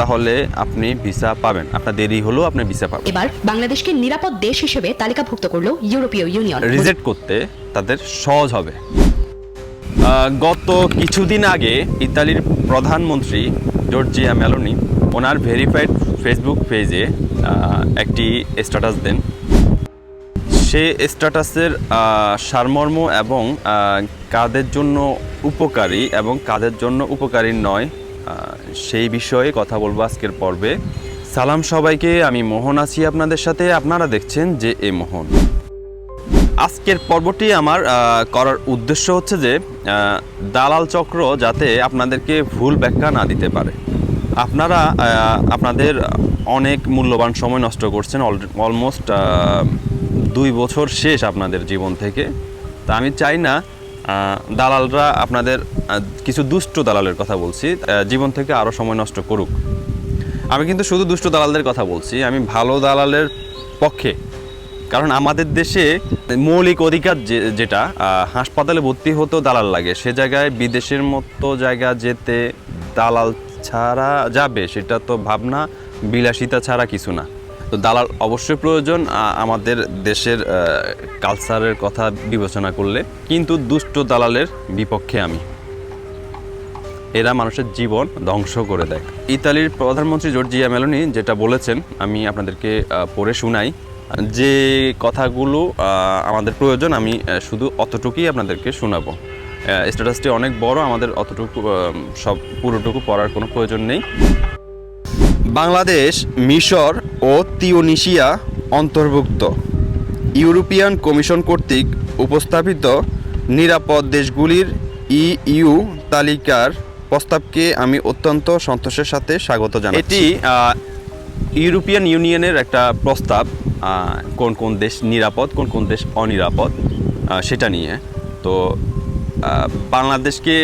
তাহলে আপনি ভিসা পাবেন। আপনার দেরি হলেও আপনি ভিসা পাবেন। এবার বাংলাদেশকে নিরাপদ দেশ হিসেবে তালিকাভুক্ত করল ইউরোপীয় ইউনিয়ন। রিজেক্ট করতে তাদের সহজ হবে। গত কিছুদিন আগে ইতালির প্রধানমন্ত্রী জর্জিয়া মেলোনি ওনার ভেরিফাইড ফেসবুক পেজে একটি স্ট্যাটাস দেন। সে স্ট্যাটাসের সারমর্ম এবং কাদের জন্য উপকারী এবং কাদের জন্য উপকারী নয় সেই বিষয়ে কথা বলব আজকের পর্বে। সালাম সবাইকে, আমি মোহন আছি আপনাদের সাথে। আপনারা দেখছেন যে এ মোহন। আজকের পর্বটি আমার করার উদ্দেশ্য হচ্ছে যে দালাল চক্র যাতে আপনাদেরকে ভুল ব্যাখ্যা না দিতে পারে। আপনারা আপনাদের অনেক মূল্যবান সময় নষ্ট করছেন অলমোস্ট দুই বছর শেষ আপনাদের জীবন থেকে। তা আমি চাই না দালালরা আপনাদের কিছু দুষ্ট দালালের কথা বলছি জীবন থেকে আরও সময় নষ্ট করুক। আমি কিন্তু শুধু দুষ্ট দালালদের কথা বলছি, আমি ভালো দালালের পক্ষে। কারণ আমাদের দেশে মৌলিক অধিকার যেটা হাসপাতালে ভর্তি হতেও দালাল লাগে। সে জায়গায় বিদেশের মতো জায়গা যেতে দালাল ছাড়া যাবে, সেটা তো ভাবনা, বিলাসিতা ছাড়া কিছু না। তো দালাল অবশ্যই প্রয়োজন আমাদের দেশের কালচারের কথা বিবেচনা করলে। কিন্তু দুষ্ট দালালের বিপক্ষে আমি। এরা মানুষের জীবন ধ্বংস করে দেয়। ইতালির প্রধানমন্ত্রী জর্জিয়া মেলোনি যেটা বলেছেন, আমি আপনাদেরকে পড়ে শোনাই। যে কথাগুলো আমাদের প্রয়োজন, আমি শুধু অতটুকুই আপনাদেরকে শোনাবো। স্ট্যাটাসটি অনেক বড়, আমাদের অতটুকু সব পুরোটুকু পড়ার কোনো প্রয়োজন নেই। বাংলাদেশ মিশর ও তিউনিশিয়া অন্তর্ভুক্ত। ইউরোপিয়ান কমিশন কর্তৃক উপস্থাপিত নিরাপদ দেশগুলির ইইউ তালিকার প্রস্তাবকে আমি অত্যন্ত সন্তোষের সাথে স্বাগত জানাই এটি ইউরোপিয়ান ইউনিয়নের একটা প্রস্তাব কোন কোন দেশ নিরাপদ কোন কোন দেশ অনিরাপদ সেটা নিয়ে। তো বাংলাদেশকে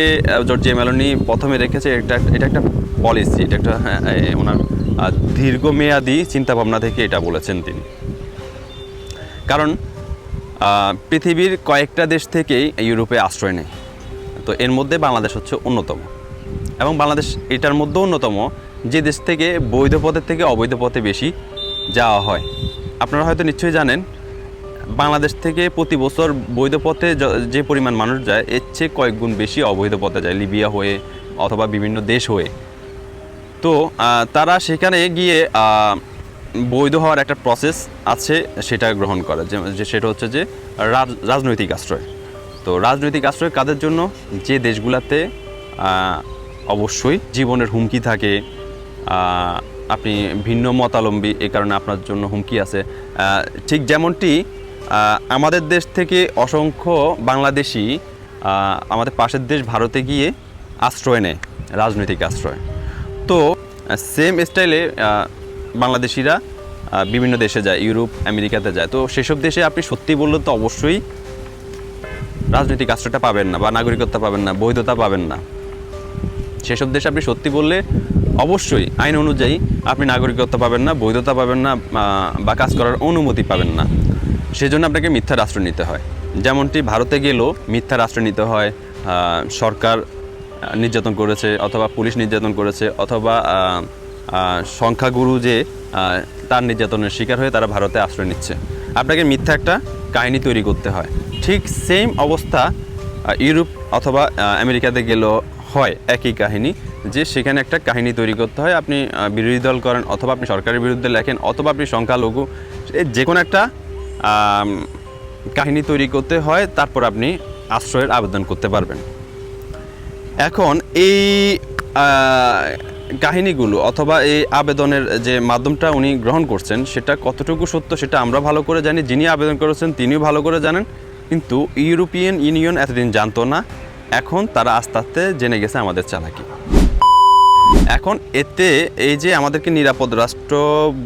জর্জিয়া মেলোনি প্রথমে রেখেছে এটা এটা একটা পলিসি এটা একটা হ্যাঁ, ওনার আহ, দীর্ঘমেয়াদী চিন্তাভাবনা থেকে এটা বলেছেন তিনি। কারণ পৃথিবীর কয়েকটা দেশ থেকেই ইউরোপে আশ্রয় নেয়। তো এর মধ্যে বাংলাদেশ হচ্ছে অন্যতম। এবং বাংলাদেশ এটার মধ্যে অন্যতম যে দেশ থেকে বৈধ পথের থেকে অবৈধ পথে বেশি যাওয়া হয়। আপনারা হয়তো নিশ্চয়ই জানেন বাংলাদেশ থেকে প্রতি বছর বৈধ পথে যে পরিমাণ মানুষ যায় এর চেয়ে কয়েক গুণ বেশি অবৈধ পথে যায়। লিবিয়া হয়ে অথবা বিভিন্ন দেশ হয়ে। তো তারা সেখানে গিয়ে বৈধ হওয়ার একটা প্রসেস আছে, সেটা গ্রহণ করে। যে সেটা হচ্ছে যে, রাজ- রাজনৈতিক আশ্রয়। তো রাজনৈতিক আশ্রয় কাদের জন্য? যে দেশগুলোতে অবশ্যই জীবনের হুমকি থাকে আপনি ভিন্ন মতালম্বী এ কারণে আপনার জন্য হুমকি আছে। ঠিক যেমনটি আমাদের দেশ থেকে অসংখ্য বাংলাদেশি আমাদের পাশের দেশ ভারতে গিয়ে আশ্রয় নেয়, রাজনৈতিক আশ্রয়। তো সেম স্টাইলে বাংলাদেশিরা বিভিন্ন দেশে যায়, ইউরোপ, আমেরিকাতে যায়। তো সেসব দেশে আপনি সত্যি বললে তো অবশ্যই রাজনৈতিক আশ্রয়টা পাবেন না বা নাগরিকত্ব পাবেন না, বৈধতা পাবেন না। সেসব দেশে আপনি সত্যি বললে অবশ্যই আইন অনুযায়ী আপনি নাগরিকত্ব পাবেন না, বৈধতা পাবেন না বা কাজ করার অনুমতি পাবেন না। সেজন্য আপনাকে মিথ্যার আশ্রয় নিতে হয়। যেমনটি ভারতে গেলেও মিথ্যার আশ্রয় নিতে হয় সরকার নির্যাতন করেছে, অথবা পুলিশ নির্যাতন করেছে, অথবা সংখ্যাগুরু যে তার নির্যাতনের শিকার হয়ে তারা ভারতে আশ্রয় নিচ্ছে। আপনাকে মিথ্যা একটা কাহিনী তৈরি করতে হয়। ঠিক সেম অবস্থা ইউরোপ অথবা আমেরিকাতে গেলেও হয় একই কাহিনী, যে সেখানে একটা কাহিনী তৈরি করতে হয়। আপনি বিরোধী দল করেন অথবা আপনি সরকারের বিরুদ্ধে লেখেন, অথবা আপনি সংখ্যালঘু যে কোনো একটা কাহিনী তৈরি করতে হয়, তারপর আপনি আশ্রয়ের আবেদন করতে পারবেন। এখন এই কাহিনীগুলো অথবা এই আবেদনের যে মাধ্যমটা উনি গ্রহণ করছেন, সেটা কতটুকু সত্য সেটা আমরা ভালো করে জানি। যিনি আবেদন করেছেন, তিনিও ভালো করে জানেন। কিন্তু ইউরোপিয়ান ইউনিয়ন এতদিন জানতো না। এখন তারা আস্তে আস্তে জেনে গেছে আমাদের চালাকি। এখন এতে এই যে আমাদেরকে নিরাপদ রাষ্ট্র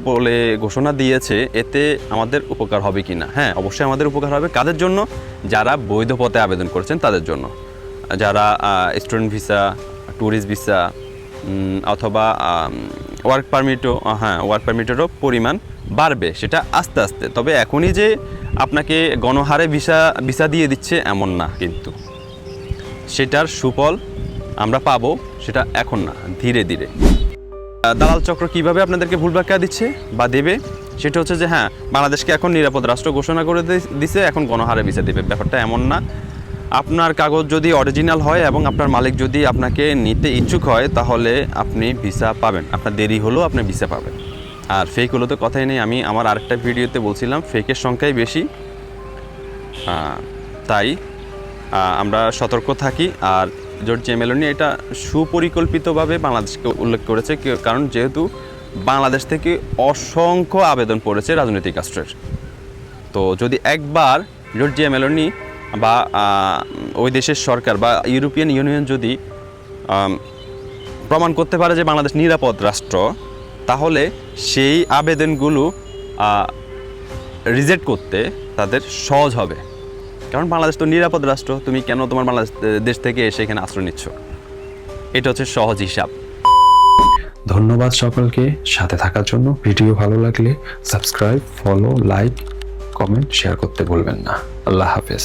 বলে ঘোষণা দিয়েছে, এতে আমাদের উপকার হবে কি না হ্যাঁ অবশ্যই আমাদের উপকার হবে। কাদের জন্য? যারা বৈধ পথে আবেদন করেছেন তাদের জন্য। যারা স্টুডেন্ট ভিসা ট্যুরিস্ট ভিসা অথবা ওয়ার্ক পারমিটও হ্যাঁ ওয়ার্ক পারমিটেরও পরিমাণ বাড়বে, সেটা আস্তে আস্তে। তবে এখনই যে আপনাকে গণহারে ভিসা ভিসা দিয়ে দিচ্ছে, এমন না কিন্তু। সেটার সুফল আমরা পাবো, সেটা এখন না, ধীরে ধীরে। দালাল চক্র কীভাবে আপনাদেরকে ভুল ব্যাখ্যা দিচ্ছে বা দেবে, সেটা হচ্ছে যে হ্যাঁ বাংলাদেশকে এখন নিরাপদ রাষ্ট্র ঘোষণা করে দিছে, এখন গণহারে ভিসা দেবে। ব্যাপারটা এমন না। আপনার কাগজ যদি অরিজিনাল হয় এবং আপনার মালিক যদি আপনাকে নিতে ইচ্ছুক হয়, তাহলে আপনি ভিসা পাবেন। আপনার দেরি হলেও আপনি ভিসা পাবেন। আর ফেক হলো তো কথাই নেই। আমি আমার আরেকটা ভিডিওতে বলছিলাম ফেকের সংখ্যাই বেশি। তাই আমরা সতর্ক থাকি। আর জর্জিয়া মেলোনি এটা সুপরিকল্পিতভাবে বাংলাদেশকে উল্লেখ করেছে কারণ যেহেতু বাংলাদেশ থেকে অসংখ্য আবেদন পড়েছে রাজনৈতিক রাষ্ট্রের। তো যদি একবার জর্জিয়া মেলোনি বা ওই দেশের সরকার বা ইউরোপিয়ান ইউনিয়ন যদি প্রমাণ করতে পারে যে বাংলাদেশ নিরাপদ রাষ্ট্র, তাহলে সেই আবেদনগুলো রিজেক্ট করতে তাদের সহজ হবে। কারণ বাংলাদেশ তো নিরাপদ রাষ্ট্র, তুমি কেন তোমার বাংলাদেশ দেশ থেকে এসে এখানে আশ্রয় নিচ্ছ? এটা হচ্ছে সহজ হিসাব। ধন্যবাদ সকলকে সাথে থাকার জন্য। ভিডিও ভালো লাগলে subscribe, follow, like, comment, share করতে ভুলবেন না। আল্লাহ হাফেজ।